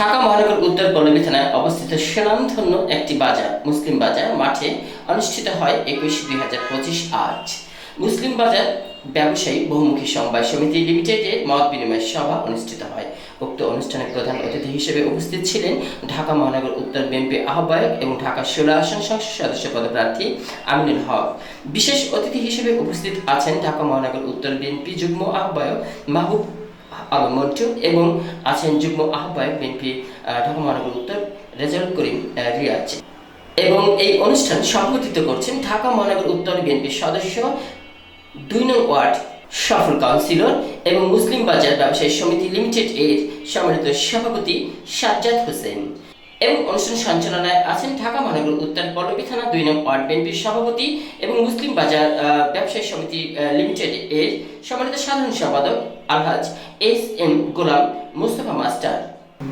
ঢাকা মহানগর উত্তর পল্লবী থানায় অবস্থিত সুনামধন্য একটি বাজার, মুসলিম বাজার। মাঠে অনুষ্ঠিত হয় একুশ দুই হাজার পঁচিশ আজ। মুসলিম বাজার ব্যবসায়ী বহুমুখী সমবায় সমিতি লিমিটেডের মত বিনিময় সভা অনুষ্ঠিত হয়। উক্ত অনুষ্ঠানে প্রধান অতিথি হিসেবে উপস্থিত ছিলেন ঢাকা মহানগর উত্তর বিএনপি আহ্বায়ক এবং ঢাকা ষোলো আসন সংসদ সদস্য পদপ্রার্থী আমিনুল হক। বিশেষ অতিথি হিসেবে উপস্থিত আছেন ঢাকা মহানগর উত্তর বিএনপি যুগ্ম আহ্বায়ক মাহবুব আলম এবং আছেন যুগ্ম আহ্বায়ক বিএনপি ঢাকা মহানগর উত্তর রেজাল করিম রিয়াজ। এবং এই অনুষ্ঠান সংগঠিত করছেন ঢাকা মহানগর উত্তর বিএনপির সদস্য, দুই নং ওয়ার্ড সফল কাউন্সিলর এবং মুসলিম বাজার ব্যবসায়ী সমিতি লিমিটেড এর সম্মিলিত সভাপতি সাজ্জাদ হোসেন। এবং অনুষ্ঠান সঞ্চালনায় আছেন ঢাকা মহানগর উত্তর পল্লবী থানা দুই নং ওয়ার্ড বিএনপির সভাপতি এবং মুসলিম বাজার ব্যবসায়ী সমিতি লিমিটেড এর সম্মানিত সাধারণ সম্পাদক আলহাজ S M Golam Mustafa master.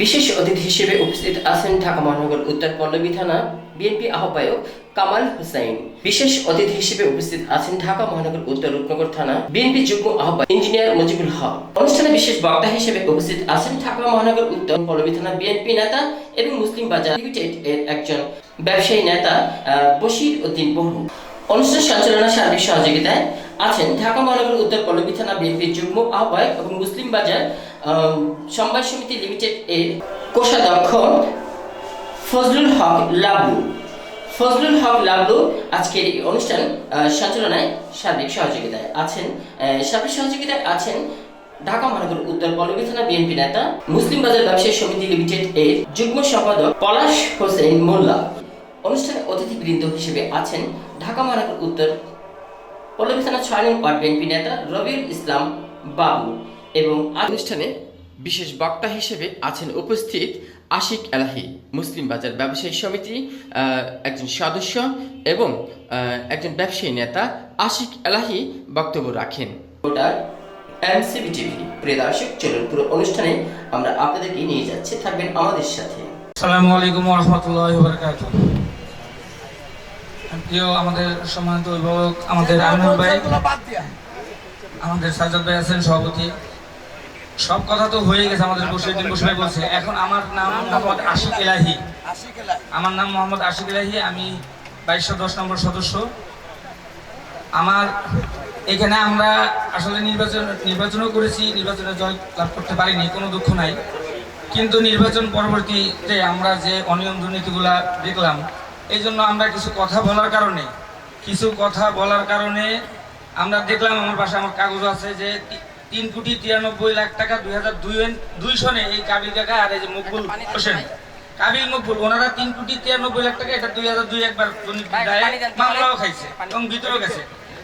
বিশেষ অতিথি হিসেবে উপস্থিত আছেন ঢাকা মহানগর উত্তর পল্লবী থানা বিএনপি আহ্বায়ক কামাল হুসাইন। বিশেষ অতিথি হিসেবে উপস্থিত আছেন ঢাকা মহানগর উত্তর রূপনগর থানা বিএনপি যুগ্ম আহ্বায়ক ইঞ্জিনিয়ার মুজিবুল হক। অনুষ্ঠানে বিশেষ বক্তা হিসেবে উপস্থিত আছেন ঢাকা মহানগর উত্তর পল্লবী থানা বিএনপি নেতা এবং মুসলিম বাজার লিমিটেড এর একজন ব্যবসায়ী নেতা বশির উদ্দিন বহু। অনুষ্ঠান সঞ্চালনা সার্বিক সহযোগিতায় আছেন ঢাকা মহানগর উত্তর পল্লবী থানা বিএনপির যুগ্ম আহ্বায়ক এবং মুসলিম বাজার সমবায় সমিতি লিমিটেড এর কোষাধ্যক্ষ ফজলুল হক লাবলু। ফজলুল হক লাবলু আজকের এই অনুষ্ঠান সঞ্চালনায় সার্বিক সহযোগিতায় আছেন। সার্বিক সহযোগিতায় আছেন ঢাকা মহানগর উত্তর পল্লবী থানা বিএনপি নেতা, মুসলিম বাজার ব্যবসায়ী সমিতি লিমিটেড এর যুগ্ম সম্পাদক পলাশ হোসেন মোল্লা। অনুষ্ঠানে অতিথিবৃন্দ হিসেবে আছেন ঢাকা মহানগর উত্তর পল্লবী থানা ছয় নং ওয়ার্ড বিএনপি নেতা রবিউল ইসলাম বাবু এবং অনুষ্ঠানে বিশেষ বক্তা হিসেবে আছেন উপস্থিত আশিক এলাহি মুসলিম বাজার ব্যবসায়ী সমিতি আহ, একজন সদস্য এবং আহ, একজন ব্যবসায়ী নেতা আশিক এলাহি বক্তব্য রাখেন। ওটার এমসিবি টিভি প্রিয় দর্শক চলুন পুরো অনুষ্ঠানে আমরা আপনাদেরকে নিয়ে যাচ্ছি। থাকবেন আমাদের সাথে। আসসালামু আলাইকুম রহমতুল্লাহ বারকাত প্রিয় আমাদের সম্মানিত অভিভাবক আমাদের আমিনুল ভাই আমাদের সাজ্জাদ ভাই আছেন সভাপতি। সব কথা তো হয়ে গেছে আমাদের বসে দিন বসে বলছে, এখন আমার নাম মোহাম্মদ আশিক এলাহি। আমার নাম মোহাম্মদ আশিক এলাহি, আমি বাইশশো দশ নম্বর সদস্য। আমার, এখানে আমরা আসলে নির্বাচন, নির্বাচনও করেছি, নির্বাচনে জয় লাভ করতে পারিনি, কোনো দুঃখ নাই। কিন্তু নির্বাচন পরবর্তীতে আমরা যে অনিয়ম দুর্নীতিগুলা দেখলাম, এই জন্য আমরা কিছু কথা বলার কারণে, কিছু কথা বলার কারণে আমরা দেখলাম আমার পাশে আমার কাগজ আছে যে তিন কোটি তিরানব্বই লাখ টাকা দুই হাজার দুই সনে এই কাবিল কাকা আর এই যে মকবুল হোসেন। কাবিল মকবুল ওনারা তিন কোটি তিরানব্বই লাখ টাকা এটা দুই হাজার দুই একবার মামলাও খাইছে এবং ভিতরেও গেছে।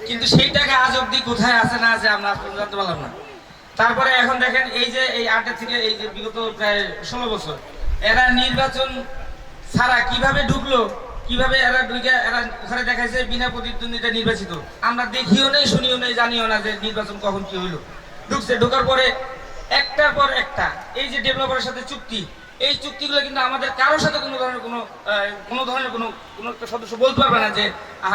কিন্তু সেই টাকা আজ অব্দি কোথায় আছে না আছে আমরা আজ জানতে পারলাম না। তারপরে এখন দেখেন এই যে এই আটের থেকে এই যে বিগত প্রায় ষোলো বছর এরা নির্বাচন ছাড়া কীভাবে ঢুকলো কীভাবে এরা ঢুকে এরা ওখানে দেখাইছে বিনা প্রতিদ্বন্দ্বিতা নির্বাচিত। আমরা দেখিও নেই শুনিও নেই জানিও না যে নির্বাচন কখন কি হইল। ঢুকছে, ঢোকার পরে একটার পর একটা। এই যে ডেভেলপারের সাথে চুক্তি, এই চুক্তিগুলো কিন্তু আমাদের কারোর সাথে কোনো ধরনের কোনো কোনো ধরনের কোনো কোনো একটা সদস্য বলতে পারবে না যে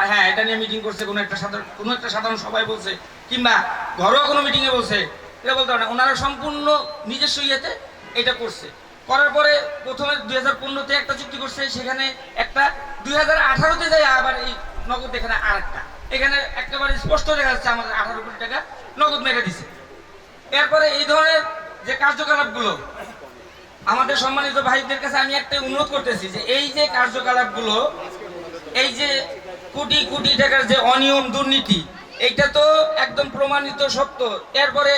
হ্যাঁ এটা নিয়ে মিটিং করছে, কোনো একটা সাধারণ, কোনো একটা সাধারণ সবাই বলছে। কিংবা ঘরোয়া কোনো মিটিংয়ে বলছে, এটা বলতে পারে না। ওনারা সম্পূর্ণ নিজস্ব ইয়েতে এটা করছে। করার পরে প্রথমে দুই হাজার পনেরোতে একটা চুক্তি করছে, সেখানে একটা দুই হাজার আঠারোতে যায় আবার এই নগদ এখানে আর একটা এখানে একেবারে স্পষ্ট দেখা যাচ্ছে আমাদের আঠারো কোটি টাকা নগদ মেরে দিছে। এরপরে এই ধরনের যে কার্যকলাপগুলো, আমাদের সম্মানিত ভাইদের কাছে আমি একটা অনুরোধ করতেছি যে এই যে কার্যকলাপগুলো, এই যে কোটি কোটি টাকার যে অনিয়ম দুর্নীতি, এইটা তো একদম প্রমাণিত সত্য। এরপরে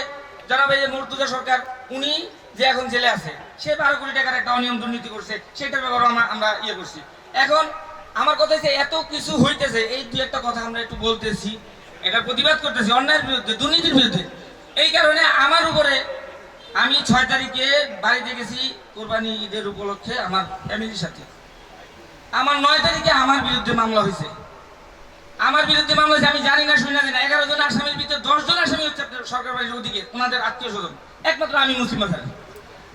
জানাবে যে মুর্তুজা সরকার, উনি যে এখন জেলে আছে, সে বারো কোটি টাকার একটা অনিয়ম দুর্নীতি করছে, সেটার ব্যাপারে আমরা আমরা ইয়ে করছি। এখন আমার কথা হচ্ছে, এত কিছু হইতেছে, এই দু একটা কথা আমরা একটু বলতেছি, এটা প্রতিবাদ করতেছি অন্যায়ের বিরুদ্ধে, দুর্নীতির বিরুদ্ধে। এই কারণে আমার উপরে আমি ছয় তারিখে বাড়িতে গেছি কোরবানি ঈদের উপলক্ষে আমার ফ্যামিলির সাথে। আমার নয় তারিখে আমার বিরুদ্ধে মামলা হয়েছে। আমার বিরুদ্ধে মামলা হয়েছে, আমি জানি না, শুনি না। এগারো জন আসামির ভিতরে দশ জন আসামি হচ্ছে আপনার সরকার বাড়ির ওদিকে, ওনাদের আত্মীয় স্বজন। একমাত্র আমি মুসলিম বাজার।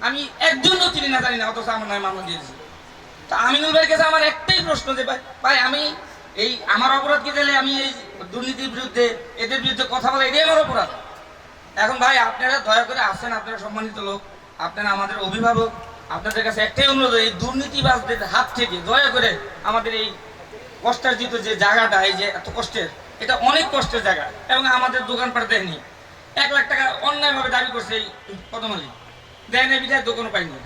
আমি একজনও চিনি না, জানি না, অথচ আমার নয় মামলা দিয়েছি। তা আমিনুল ভাইয়ের কাছে আমার একটাই প্রশ্ন যে, ভাই আমি এই, আমার অপরাধ কি তাহলে আমি এই দুর্নীতির বিরুদ্ধে, এদের বিরুদ্ধে কথা বলা এটাই আমার অপরাধ। এখন ভাই, আপনারা দয়া করে আসেন, আপনারা সম্মানিত লোক। আপনারা আমাদের অভিভাবক। আপনাদের কাছে একটাই অনুরোধ, এই দুর্নীতিবাজদের হাত থেকে দয়া করে আমাদের এই কষ্টার্জিত যে জায়গাটা, এই যে এত কষ্টের, এটা অনেক কষ্টের জায়গা এবং আমাদের দোকানপাট দেয়নি। এক লাখ টাকা অন্যায়ভাবে দাবি করছে এই পদমালি। দেয় নাই বিধায় দোকানও পাইনি।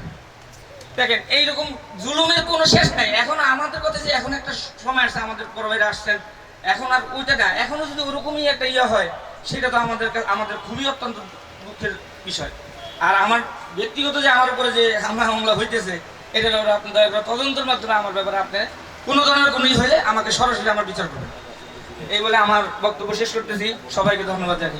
দেখেন, এইরকম জুলুমের কোনো শেষ নাই। এখন আমাদের কথা যে এখন একটা সময় আসছে, আমাদের ভাইরা আসছেন। এখন আর ওইটা না, এখনও যদি ওরকমই একটা ইয়ে হয় সেটা তো আমাদের আমাদের খুবই অত্যন্ত দুঃখের বিষয়। আর আমার ব্যক্তিগত যে আমার উপরে যে হামলা হামলা হইতেছে আপনি দয়া করে তদন্তের মাধ্যমে আমার ব্যাপারে আপনি কোনো ধরনের কোনো হলে আমাকে সরাসরি আমার বিচার করবেন। এই বলে আমার বক্তব্য শেষ করতেছি। সবাইকে ধন্যবাদ জানাই